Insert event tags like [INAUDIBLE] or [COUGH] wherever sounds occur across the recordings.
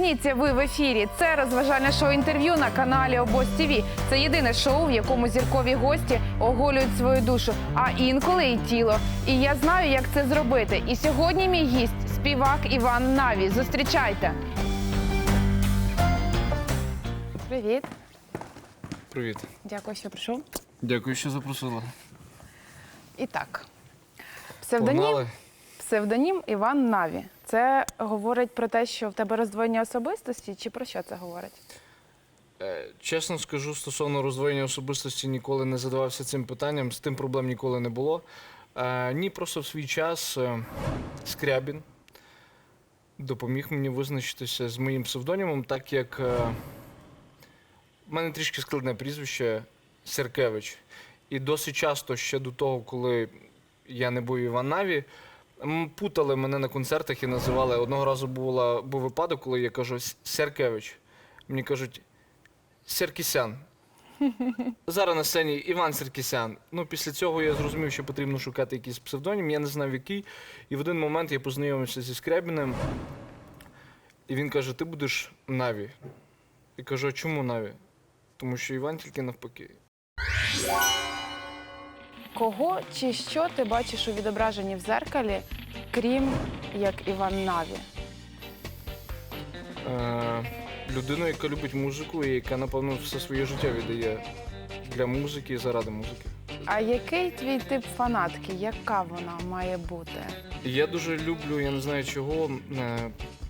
Вдягніться ви в ефірі. Це розважальне шоу інтерв'ю на каналі Обоз ТІВІ. Це єдине шоу, в якому зіркові гості оголюють свою душу, а інколи і тіло. І я знаю, як це зробити. І сьогодні мій гість співак Іван Наві. Зустрічайте. Привіт, Привіт. дякую, що прийшов. Дякую, що запросила. І так, псевдонім, Погнали. псевдонім Іван Наві. Це говорить про те, що в тебе роздвоєння особистості, чи про що це говорить? Е, Чесно скажу, стосовно роздвоєння особистості ніколи не задавався цим питанням, з тим проблем ніколи не було. Е, Ні, просто в свій час е, Скрябін допоміг мені визначитися з моїм псевдонімом, так як в мене трішки складне прізвище Серкевич. І досить часто ще до того, коли я не був Іван Наві, путали мене на концертах і називали. Одного разу була, був випадок, коли я кажу Серкевич. Мені кажуть Серкісян. [LAUGHS] Зараз на сцені Іван Серкісян. Ну, після цього я зрозумів, що потрібно шукати якийсь псевдонім. Я не знав, який. І в один момент я познайомився зі Скрябіним. І він каже: Ти будеш Наві. І кажу, а чому Наві? Тому що Іван тільки навпаки. Кого чи що ти бачиш у відображенні в зеркалі, крім як Іван Наві? Е, людину, яка любить музику і яка, напевно, все своє життя віддає для музики і заради музики. А який твій тип фанатки? Яка вона має бути? Я дуже люблю, я не знаю чого, е,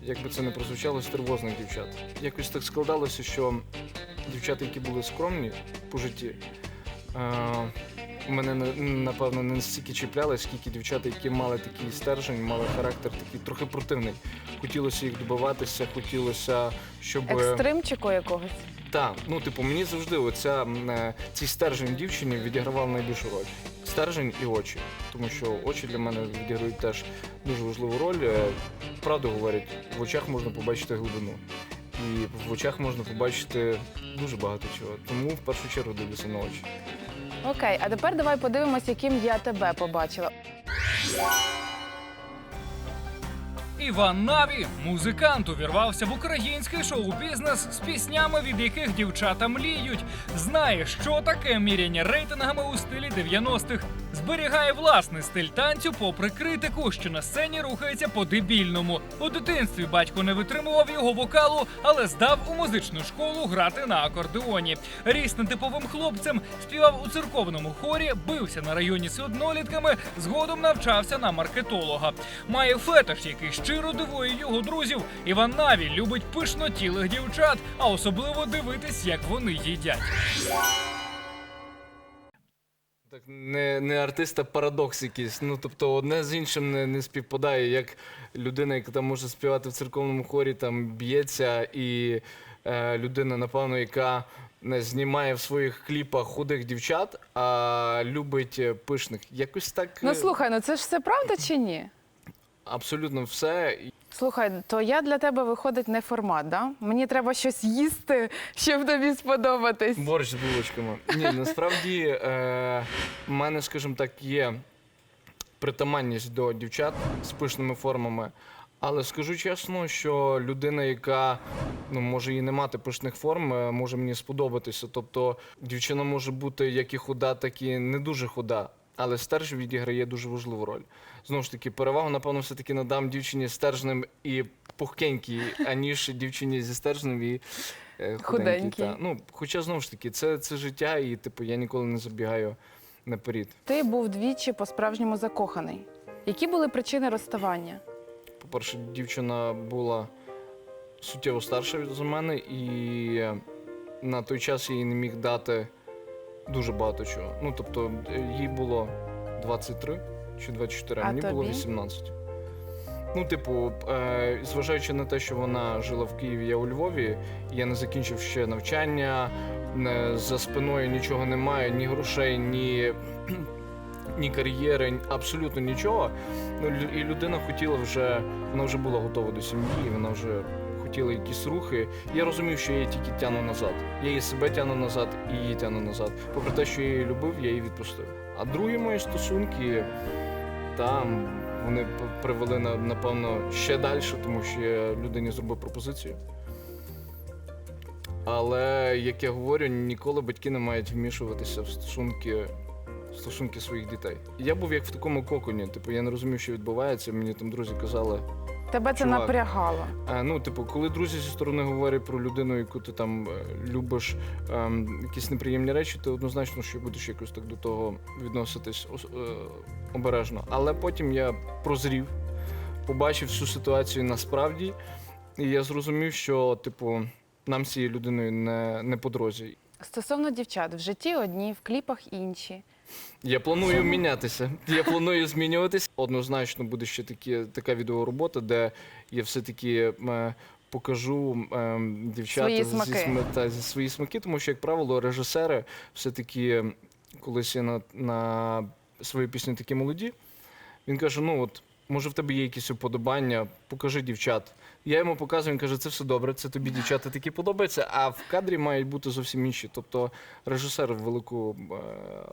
як би це не прозвучало, стервозних дівчат. Якось так складалося, що дівчата, які були скромні по житті, е, мене напевно не настільки чіпляли, скільки дівчата, які мали такий стержень, мали характер такий трохи противний. Хотілося їх добиватися, хотілося, щоб Екстримчику якогось? так, ну типу, мені завжди оця е, цей стержень дівчині відігравав найбільшу роль. Стержень і очі. Тому що очі для мене відіграють теж дуже важливу роль. Е, Правду говорять, в очах можна побачити глибину. І в очах можна побачити дуже багато чого. Тому в першу чергу дивлюся на очі. Окей, а тепер давай подивимось, яким я тебе побачила. Іван Наві, музикант, увірвався в український шоу-бізнес з піснями, від яких дівчата мліють. Знає, що таке міряння рейтингами у стилі 90-х. Зберігає власний стиль танцю, попри критику, що на сцені рухається по-дебільному. У дитинстві батько не витримував його вокалу, але здав у музичну школу грати на акордеоні. Ріс нетиповим хлопцем, співав у церковному хорі, бився на районі з однолітками, згодом навчався на маркетолога. Має фетиш, який щиро дивує його друзів. Іван Наві любить пишнотілих дівчат, а особливо дивитись, як вони їдять. Так не, не артист, а парадокс якийсь. Ну тобто одне з іншим не, не співпадає, як людина, яка там може співати в церковному хорі, там б'ється, і е, людина, напевно, яка не знімає в своїх кліпах худих дівчат, а любить е, пишних. Якось так Ну е, слухай, ну це ж все правда чи ні? абсолютно все. Слухай, то я для тебе виходить не формат, да? Мені треба щось їсти, щоб тобі сподобатись. Борщ з булочками. Ні, насправді е, в мене, скажімо так, є притаманність до дівчат з пишними формами. Але скажу чесно, що людина, яка ну може і не мати пишних форм, е, може мені сподобатися. Тобто дівчина може бути як і худа, так і не дуже худа. Але стержень відіграє дуже важливу роль. Знову ж таки, перевагу, напевно, все-таки надам дівчині з стержнем і пухкенькій, аніж дівчині зі стержнем і е, Худенькій. худенькій. Та. Ну, хоча знову ж таки, це, це життя, і типу я ніколи не забігаю наперед. Ти був двічі по-справжньому закоханий. Які були причини розставання? По-перше, дівчина була суттєво старша від- за мене, і е, на той час я їй не міг дати дуже багато чого. Ну, тобто, е, їй було 23 чи 24, а, мені було тобі? 18. Ну, типу, е, зважаючи на те, що вона жила в Києві, я у Львові, я не закінчив ще навчання, не, за спиною нічого немає, ні грошей, ні, ні кар'єри, абсолютно нічого. Ну, і людина хотіла вже, вона вже була готова до сім'ї, вона вже хотіла якісь рухи. Я розумів, що я її тільки тягну назад. Я її себе тягну назад і її тягну назад. Попри те, що я її любив, я її відпустив. А другі мої стосунки там вони привели напевно ще далі, тому що я людині зробив пропозицію. Але як я говорю, ніколи батьки не мають вмішуватися в стосунки. Стосунки своїх дітей. Я був як в такому коконі. Типу, я не розумів, що відбувається. Мені там друзі казали. Тебе це Чувак. напрягало. А, ну, типу, коли друзі зі сторони говорять про людину, яку ти там е, любиш, ем, якісь неприємні речі, ти однозначно що будеш якось так до того відноситись ос- е, обережно. Але потім я прозрів, побачив всю ситуацію насправді, і я зрозумів, що, типу, нам з цією людиною не, не по дорозі. Стосовно дівчат, в житті одні, в кліпах інші. Я планую мінятися. Я планую змінюватися. Однозначно буде ще такі, така відеоробота, де я все-таки е, покажу е, Свої зі, смаки. та, зі свої смаки, тому що, як правило, режисери все-таки, колись я на, на свої пісні такі молоді, він каже: ну от. Може, в тебе є якісь уподобання, покажи дівчат. Я йому показую, він каже, це все добре, це тобі дівчата такі подобаються, а в кадрі мають бути зовсім інші. Тобто режисер велику е,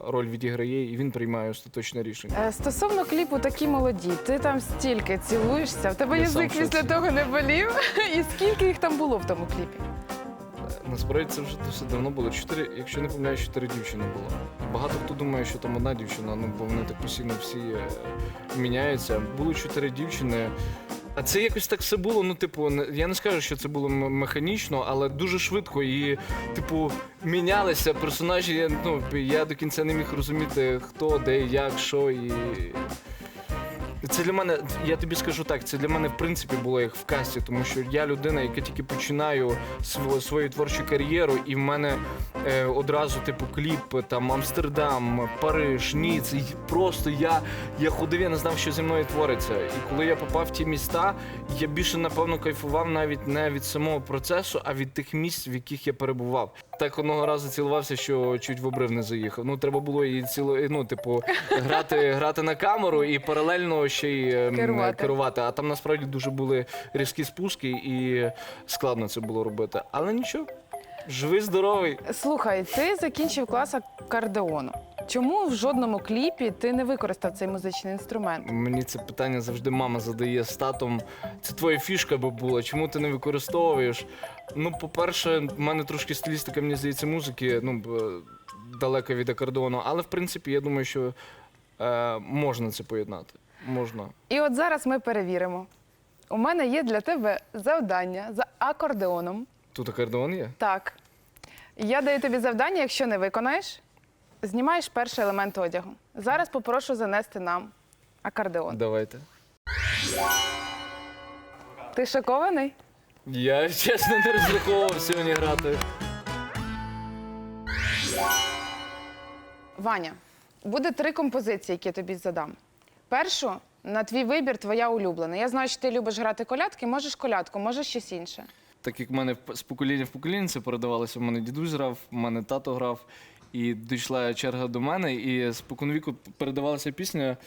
роль відіграє і він приймає остаточне рішення. Е, Стосовно кліпу такі молоді, ти там стільки цілуєшся, в тебе Я язик після того не болів. [LAUGHS] І скільки їх там було в тому кліпі? Насправді це вже досить давно було. Чотири, якщо не помиляюсь, чотири дівчини було. Багато хто думає, що там одна дівчина, ну бо вони так постійно всі е, міняються. Було чотири дівчини. А це якось так все було. Ну, типу, не- я не скажу, що це було механічно, але дуже швидко і, типу, мінялися персонажі. Ну, я до кінця не міг розуміти, хто, де, як, що і. Це для мене, я тобі скажу так, це для мене в принципі було як в касті, тому що я людина, яка тільки починаю св- свою творчу кар'єру, і в мене е, одразу, типу, кліп там Амстердам, Париж, Ніц. І просто я, я ходив, я не знав, що зі мною твориться. І коли я попав в ті міста, я більше напевно кайфував навіть не від самого процесу, а від тих місць, в яких я перебував. Так одного разу цілувався, що чуть в обрив не заїхав. Ну треба було її ціло, ну, типу, грати, грати на камеру і паралельно ще й ем, Керувати. керувати. А там насправді дуже були різкі спуски, і складно це було робити. Але нічого, живий, здоровий. Слухай, ти закінчив клас акордеону. Чому в жодному кліпі ти не використав цей музичний інструмент? Мені це питання завжди мама задає з татом. Це твоя фішка би була, чому ти не використовуєш? Ну, по-перше, в мене трошки стилістика, мені здається, музики, ну, б- далека від акордеону. Але в принципі, я думаю, що е, можна це поєднати. Можна. І от зараз ми перевіримо. У мене є для тебе завдання за акордеоном. Тут акордеон є? Так. Я даю тобі завдання, якщо не виконаєш, знімаєш перший елемент одягу. Зараз попрошу занести нам акордеон. Давайте. Ти шокований? Я чесно не розраховував сьогодні грати. Ваня, буде три композиції, які я тобі задам. Першу на твій вибір твоя улюблена. Я знаю, що ти любиш грати колядки, можеш колядку, можеш щось інше. Так як в мене з покоління в покоління це передавалося, в мене дідусь грав, в мене тато грав, і дійшла черга до мене, і з поконвіку передавалася пісня.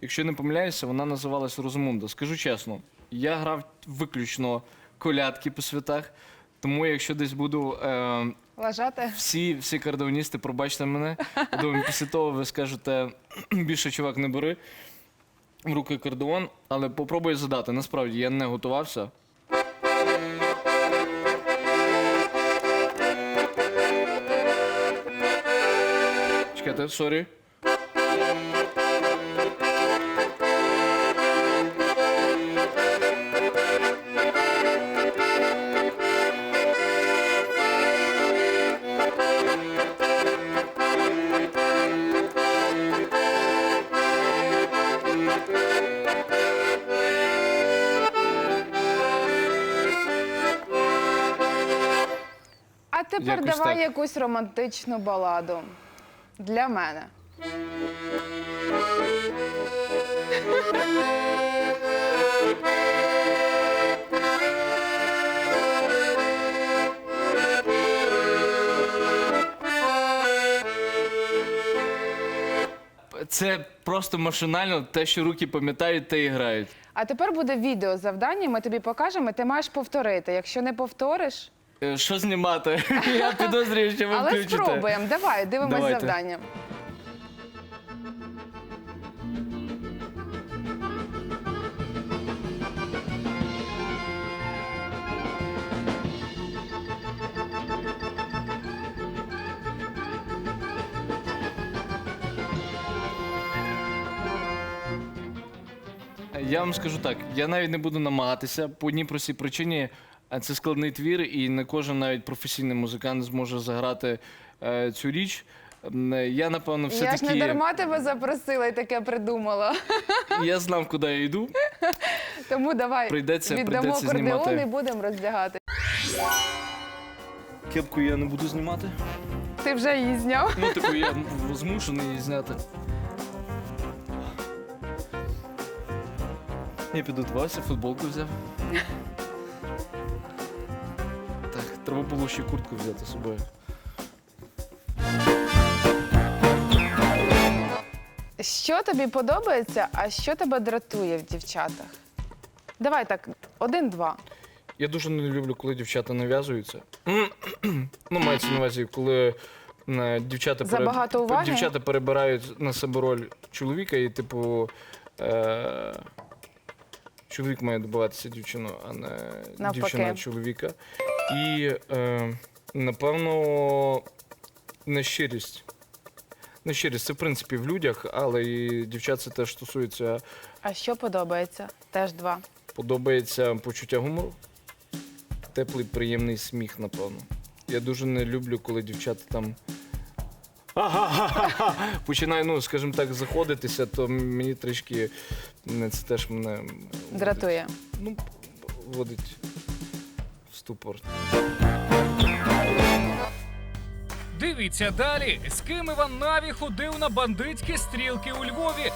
Якщо не помиляюся, вона називалась Розумунда. Скажу чесно, я грав виключно колядки по святах, тому якщо десь буду. Е, Лажати? всі, всі кардеоністи, пробачте мене. Я думаю, після того ви скажете, більше чувак не бери в руки акордеон, але попробую задати. Насправді я не готувався. Чекайте, сорі. А тепер Якось давай так. якусь романтичну баладу. Для мене. Це просто машинально те, що руки пам'ятають, те і грають. А тепер буде відео завдання, ми тобі покажемо, ти маєш повторити. Якщо не повториш, Е, що знімати? [LAUGHS] Я підозрюю, що ви Але включите. спробуємо. Давай, дивимось Давайте. завдання. Я вам скажу так: я навіть не буду намагатися по одній простій причині а Це складний твір, і не кожен навіть професійний музикант зможе заграти е, цю річ. Я напевно все я ж не дарма тебе запросила і таке придумала. [LAUGHS] я знав, куди я йду. Тому давай Прийдеться- віддамо прийдеться знімати. і будемо роздягати. Кепку я не буду знімати. Ти вже її зняв? Ну, типу, я змушений її зняти. Я піду до Вася, футболку взяв. Треба було ще куртку взяти з собою. Що тобі подобається, а що тебе дратує в дівчатах? Давай так, один-два. Я дуже не люблю, коли дівчата нав'язуються. ну, мається на увазі, коли е, дівчата, Забагато уваги? дівчата перебирають на себе роль чоловіка, і, типу, е, чоловік має добиватися дівчину, а не Навпаки. дівчина чоловіка. І, е, напевно, нещирість. Нещирість це в принципі в людях, але і дівчат це теж стосується. А що подобається? Теж два. Подобається почуття гумору. Теплий, приємний сміх, напевно. Я дуже не люблю, коли дівчата там. Починає, ну, скажімо так, заходитися, то мені трішки це теж мене Дратує. Ну, вводить в ступор. Дивіться далі, з ким Іван Наві ходив на бандитські стрілки у Львові.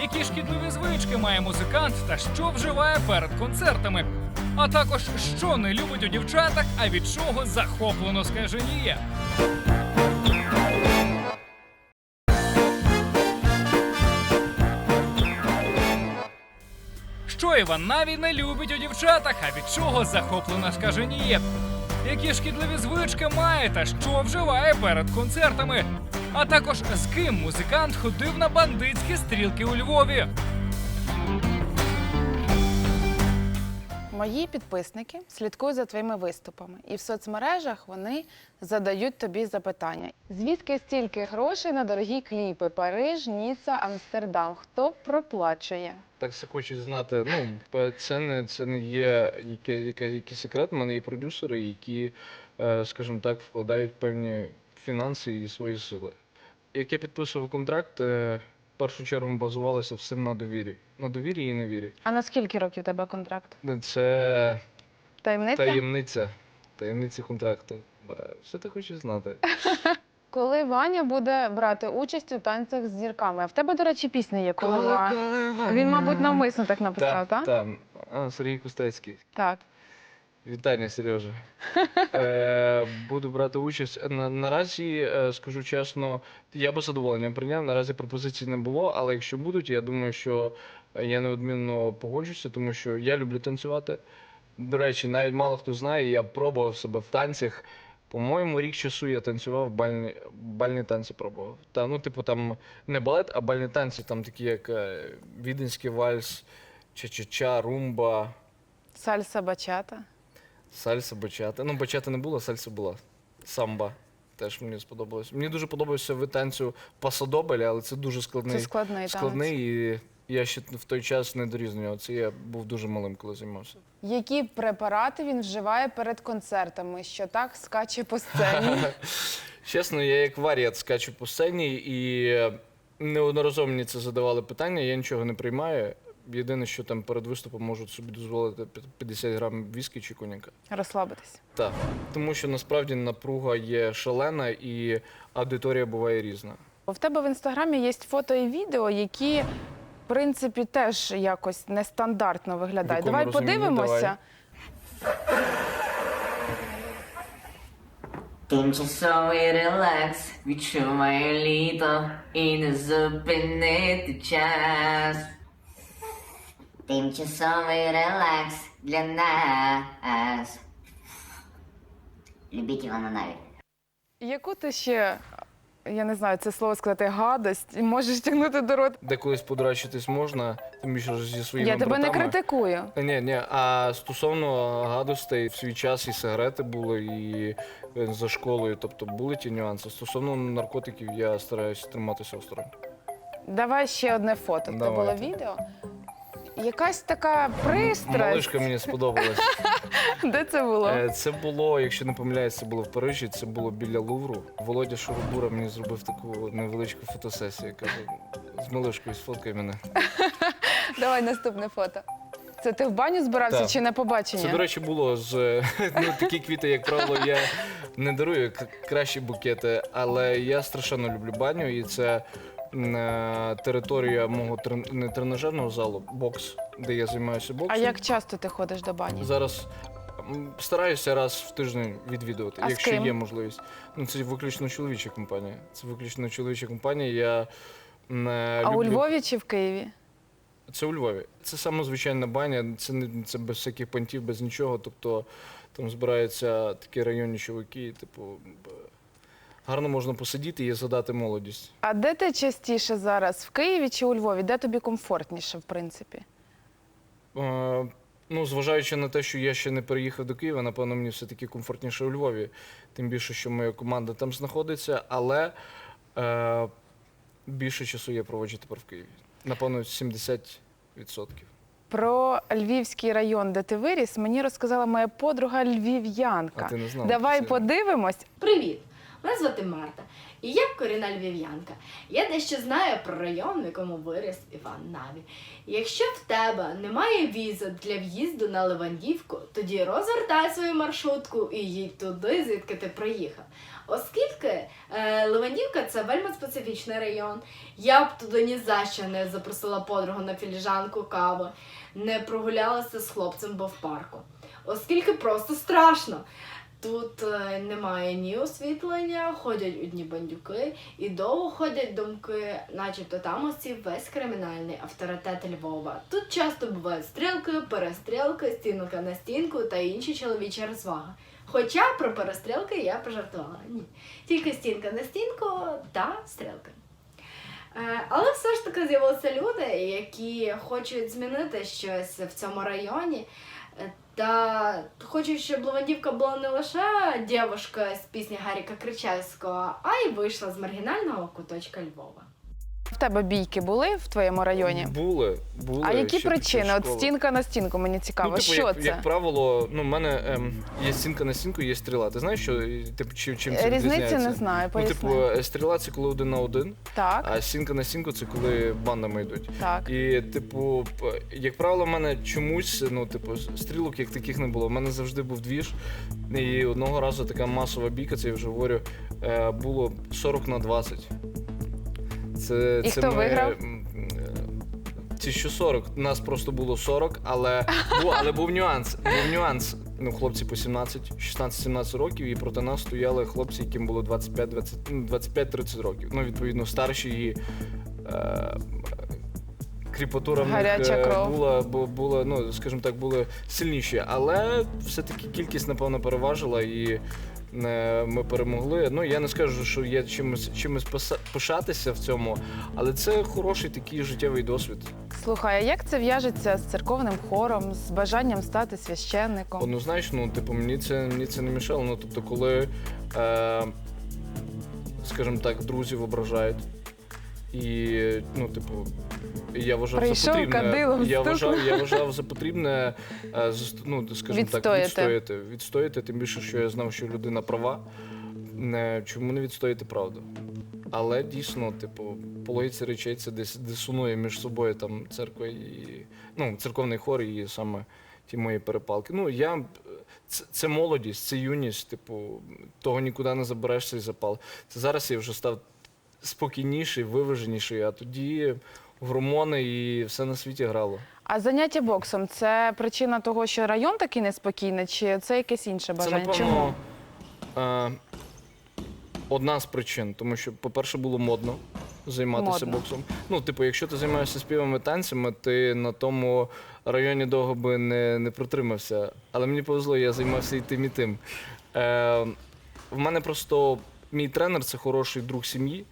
Які шкідливі звички має музикант та що вживає перед концертами. А також що не любить у дівчатах, а від чого захоплено скаженіє. Що навіть Наві не любить у дівчатах, а від чого захоплена скаженіє. Які шкідливі звички має та що вживає перед концертами. А також з ким музикант ходив на бандитські стрілки у Львові. Мої підписники слідкують за твоїми виступами, і в соцмережах вони задають тобі запитання. Звідки стільки грошей на дорогі кліпи? Париж, Ніца, Амстердам. Хто проплачує? Так все хочуть знати. Ну, це не, це не є якийсь секрет. У мене є продюсери, які, е, скажімо так, вкладають певні фінанси і свої сили. Як я підписував контракт, е, першу чергу базувалося все на довірі. На довірі і невірі. А на скільки років у тебе контракт? Це Таємниця? таємниця. Таємниця контракту. Все ти хочеш знати. [LAUGHS] Коли Ваня буде брати участь у танцях з зірками. А в тебе, до речі, пісня є коли Він, мабуть, навмисно так написав, так? Так, Сергій Кустецький. Так. Вітання, Сережа. [LAUGHS] Е, буду брати участь. На, наразі, е, скажу чесно, я би задоволенням прийняв. Наразі пропозицій не було, але якщо будуть, я думаю, що я неодмінно погоджуся, тому що я люблю танцювати. До речі, навіть мало хто знає, я пробував себе в танцях. По-моєму, рік часу я танцював бальні, бальні танці пробував. Та, ну, типу, там не балет, а бальні танці, там такі як е, віденський вальс, ча-ча-ча, румба. Сальса бачата. Сальса, бачата. Ну, бачата не було, сальса була. Самба. Теж мені сподобалось. Мені дуже подобався вид танцю пасадобель, але це дуже складний. Це складний складний і я ще в той час не доріз нього. Це я був дуже малим, коли займався. Які препарати він вживає перед концертами, що так скаче по сцені? [LAUGHS] Чесно, я як варіат скачу по сцені і неодноразово мені це задавали питання, я нічого не приймаю. Єдине, що там перед виступом можуть собі дозволити 50 грам віскі чи коньяка. Розслабитись. Так, тому що насправді напруга є шалена і аудиторія буває різна. В тебе в інстаграмі є фото і відео, які, в принципі, теж якось нестандартно виглядають. Давай розумінні? подивимося. Тимчасовий релакс, відчуваю літо і не зупинити час. Тимчасовий релакс для нас. Любіть Івана Наві. Яку ти ще, я не знаю, це слово сказати, гадость, можеш тягнути до рот. Де колись подрачитись можна, тим більше зі своїми Я тебе не критикую. Та Ні, ні. А стосовно гадостей, в свій час і сигарети були, і е, за школою, тобто були ті нюанси. Стосовно наркотиків, я стараюся триматися осторонь. Давай ще одне фото. Це було відео. Якась така пристрасть. Малишка мені сподобалась. [LAUGHS] Де це було? Е, Це було, якщо не помиляюсь, це було в Парижі, це було біля Лувру. Володя Шурубура мені зробив таку невеличку фотосесію. Каже, з малишкою сфоткай мене. [LAUGHS] Давай наступне фото. Це ти в баню збирався Так. чи на побачення? Це, до речі, було з [LAUGHS] ну, такі квіти, як правило, я не дарую к- кращі букети, але я страшенно люблю баню, і це е, територія мого трен- не тренажерного залу, бокс, де я займаюся боксом. А як часто ти ходиш до бані? Зараз м, стараюся раз в тиждень відвідувати, А з якщо ким? є можливість. Ну, це виключно чоловіча компанія. Це виключно чоловіча компанія. Я не А у. Львові чи в Києві? Це у Львові. Це саме звичайна баня, це не це без всяких понтів, без нічого. Тобто там збираються такі районні чоловіки, типу, б- гарно можна посидіти і згадати молодість. А де ти частіше зараз? В Києві чи у Львові? Де тобі комфортніше, в принципі? Е, ну, зважаючи на те, що я ще не переїхав до Києва, напевно, мені все-таки комфортніше у Львові. Тим більше, що моя команда там знаходиться, але е, більше часу я проводжу тепер в Києві. Напевно, 70%. Про Львівський район, де ти виріс, мені розказала моя подруга львів'янка. А ти не знала? Давай Це- подивимось. Привіт! Мене звати Марта, і я корінна львів'янка. Я дещо знаю про район, в якому виріс Іван Наві. Якщо в тебе немає візи для в'їзду на Левандівку, тоді розвертай свою маршрутку і їдь туди, звідки ти приїхав. Оскільки е, Левандівка це вельми специфічний район, я б туди ні за що не запросила подругу на філіжанку кави, не прогулялася з хлопцем, бо в парку. Оскільки просто страшно. Тут е, немає ні освітлення, ходять одні бандюки, і довго ходять думки, начебто там осів весь кримінальний авторитет Львова. Тут часто бувають стрілки, перестрілки, стінка на стінку та інші чоловічі розваги. Хоча про перестрілки я пожартувала. Ні. Тільки стінка на стінку та стрілки. Е, Але все ж таки з'явилися люди, які хочуть змінити щось в цьому районі. Та хочу, щоб Левандівка була не лише дівчинка з пісні Гаріка Кричевського, а й вийшла з маргінального куточка Львова. Тебе бійки були в твоєму районі? Були, були. А які ще причини? От школи. стінка на стінку, мені цікаво. Ну, типу, що як, це? як правило, ну, в мене ем, є стінка на стінку, є стріла. Ти знаєш, що типу, чим, чим це Різниці відрізняється? не знаю, Ну, типу, е, стріла це коли один на один, Так, а стінка на стінку це коли бандами йдуть. так. І, типу, п- як правило, в мене чомусь, ну, типу, стрілок як таких не було. У мене завжди був двіж. І одного разу така масова бійка, це я вже говорю, е, було 40 на 20. Це, І це хто ми, виграв? Ці що 40, нас просто було 40, але, бу, але був нюанс. Був нюанс. Ну, хлопці по 17, 16-17 років, і проти нас стояли хлопці, яким було 25, 20, ну, 25-30 років. Ну, відповідно, старші і е, кріпатура в них е, кров. була, бу- була, ну, скажімо так, були сильніші. Але все-таки кількість, напевно, переважила і ми перемогли. Ну, я не скажу, що є чимось, чимось пишатися в цьому, але це хороший такий життєвий досвід. Слухай, а як це в'яжеться з церковним хором, з бажанням стати священником? Однозначно, ну, типу, мені це, мені це не мішало. Ну, тобто, коли, е, скажімо так, друзів ображають. І, ну, типу, я вважав Прийшов за потрібне. кадилом я, стукнув. вважав, я вважав за потрібне е, зас- ну, скажімо так, Відстояти. відстояти. Відстояти, тим більше, що я знав, що людина права. Не, чому не відстояти правду? Але дійсно, типу, по логіці речей це десь дисонує між собою там церква і ну, церковний хор і саме ті мої перепалки. Ну, я це, це молодість, це юність, типу, того нікуди не забереш цей запал. Це зараз я вже став спокійніший, виваженіший, а тоді гормони і все на світі грало. А заняття боксом це причина того, що район такий неспокійний, чи це якесь інше бажання? Це, напевно, е, одна з причин, тому що, по-перше, було модно займатися Модно. боксом. Ну, типу, якщо ти займаєшся співами танцями, ти на тому районі довго би не, не протримався. Але мені повезло, я займався і тим, і тим. Е, в мене просто мій тренер це хороший друг сім'ї.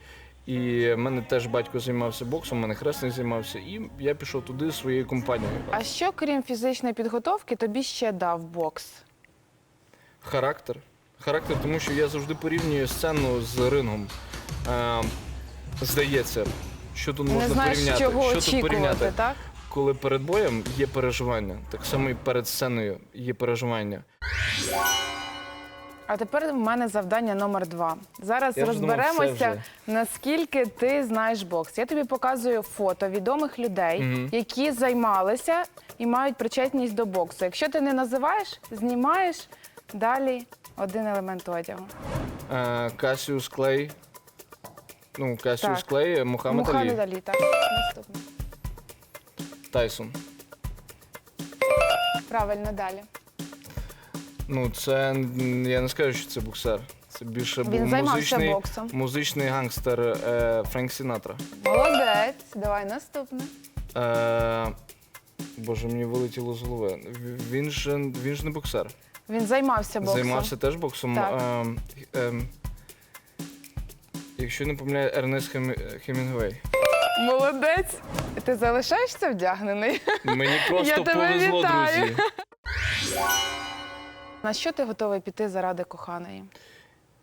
І в мене теж батько займався боксом, в мене хресний займався, і я пішов туди зі своєю компанією. А що, крім фізичної підготовки, тобі ще дав бокс? Характер. Характер, тому що я завжди порівнюю сцену з рингом. Е, здається, що тут можна не знаєш, порівняти. чого що тут очікувати, порівняти? так? коли перед боєм є переживання, так само і перед сценою є переживання. А тепер в мене завдання номер два. Зараз Я вже думав, розберемося, все вже. наскільки ти знаєш бокс. Я тобі показую фото відомих людей, Мгм. які займалися і мають причетність до боксу. Якщо ти не називаєш, знімаєш далі один елемент одягу. Е, Касіус Клей. Ну, Касіус Так. Клей, Мухаммед Мухаммед Алі, Алі, так. Наступне. Тайсон. Правильно далі. Ну, це я не скажу, що це боксер. Це більше був Він займався музичний, боксом. музичний гангстер е, Френк Сінатра. Молодець. Давай наступне. Е, боже, мені вилетіло з голови. Він ж, він ж не боксер. Він займався боксом. Займався теж боксом. Так. Ем, ем, якщо не помиляю, Ернест Хемі- Хемінгуей. Молодець. Ти залишаєшся вдягнений? Мені просто Я тебе повезло, вітаю. друзі. На що ти готовий піти заради коханої?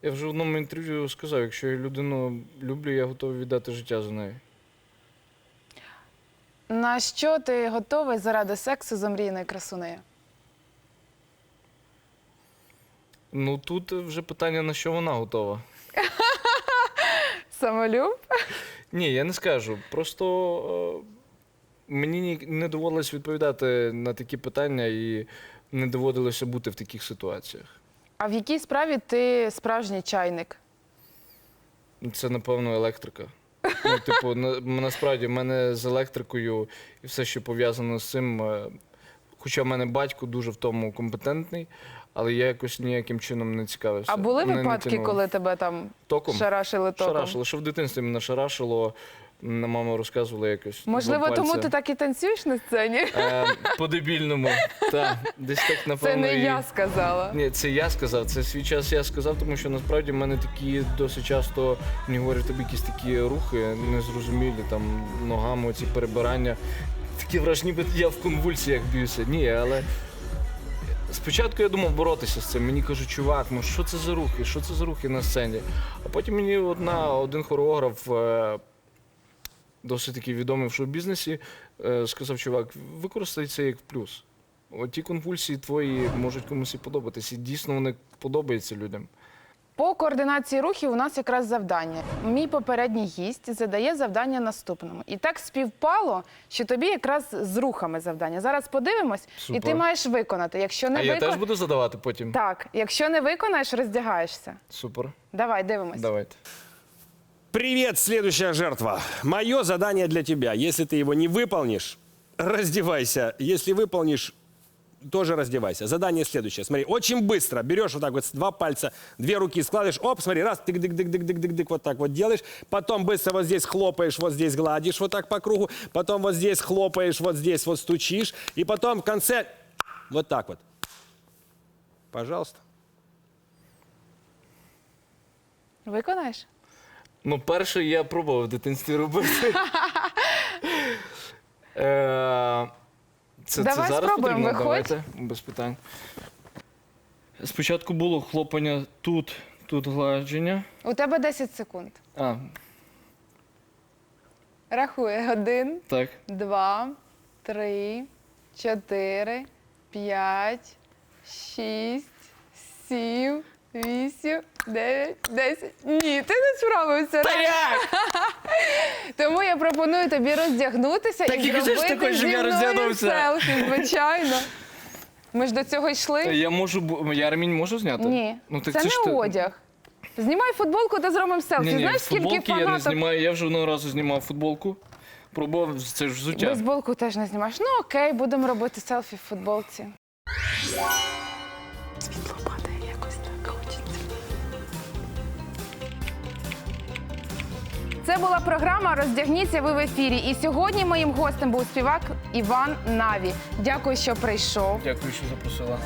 Я вже в одному інтерв'ю сказав, якщо я людину люблю, я готовий віддати життя за нею. На що ти готовий заради сексу з омріяною красунею? Ну тут вже питання, на що вона готова. [LAUGHS] Самолюб? Ні, я не скажу. Просто е, мені не доводилось відповідати на такі питання і не доводилося бути в таких ситуаціях. А в якій справі ти справжній чайник? Це, напевно, електрика. Ну, типу, на, насправді, в мене з електрикою і все, що пов'язано з цим. е, Хоча в мене батько дуже в тому компетентний, але я якось ніяким чином не цікавився. А були Мене не випадки, тянуло. коли тебе там током? шарашили током? Шарашило. Що в дитинстві мене шарашило, мама розказувала якось. Можливо, два тому пальця. ти так і танцюєш на сцені? Е, По-дебільному. Десь так, Це не і... я сказала. Ні, це я сказав, це свій час я сказав, тому що насправді в мене такі досить часто мені говорять тобі якісь такі рухи незрозумілі, там ногами ці перебирання. Таке враження, ніби я в конвульсіях б'юся. Ні, але спочатку я думав боротися з цим. Мені кажуть, чувак, ну що це за рухи? Що це за рухи на сцені? А потім мені одна, один хореограф. е, Досить таки відомий в шоу-бізнесі, е, сказав, чувак, використай це як плюс. Ті конвульсії твої можуть комусь і подобатись, і дійсно вони подобаються людям. По координації рухів у нас якраз завдання. Мій попередній гість задає завдання наступному. І так співпало, що тобі якраз з рухами завдання. Зараз подивимось, і ти маєш виконати. Якщо не а я теж буду задавати потім. Так, якщо не виконаєш, роздягаєшся. Супер. Давай, дивимось. Давайте. Привет, следующая жертва. Мое задание для тебя. Если ты его не выполнишь, раздевайся. Если выполнишь, тоже раздевайся. Задание следующее. Смотри, очень быстро берешь вот так вот два пальца, две руки складываешь, оп, смотри, раз, тык дык дык дык дык дык дык вот так вот делаешь. Потом быстро вот здесь хлопаешь, вот здесь гладишь вот так по кругу. Потом вот здесь хлопаешь, вот здесь вот стучишь. И потом в конце вот так вот. Пожалуйста. Виконаєш? Ну, перше я пробував в дитинстві робити. [LAUGHS] Е, Це, це Давай зараз спробуємо, потрібно? виходь. Давайте, без питань. Спочатку було хлопання тут, тут гладження. У тебе 10 секунд. А, Рахує один, так. два, три, чотири, п'ять, шість, сім, вісім, дев'ять, десять. Ні, ти не справився. [LAUGHS] Тому я пропоную тобі роздягнутися Так і і кажи, що ти зробити зі я мною роздягнувся. селфі, звичайно. Ми ж до цього йшли. Я можу, бу- я ремінь можу зняти? Ні, Ну, так це, це не ж ти- одяг. Знімай футболку та зробимо селфі. Ні, ні, Знаєш, скільки футболки я не фанаток знімаю. Я вже одного разу знімав футболку. Пробував, це ж взуття. Бейсболку теж не знімаєш. Ну окей, будемо робити селфі в футболці. Це була програма Роздягніться ви в ефірі. І сьогодні моїм гостем був співак Іван Наві. Дякую, що прийшов. Дякую, що запросила.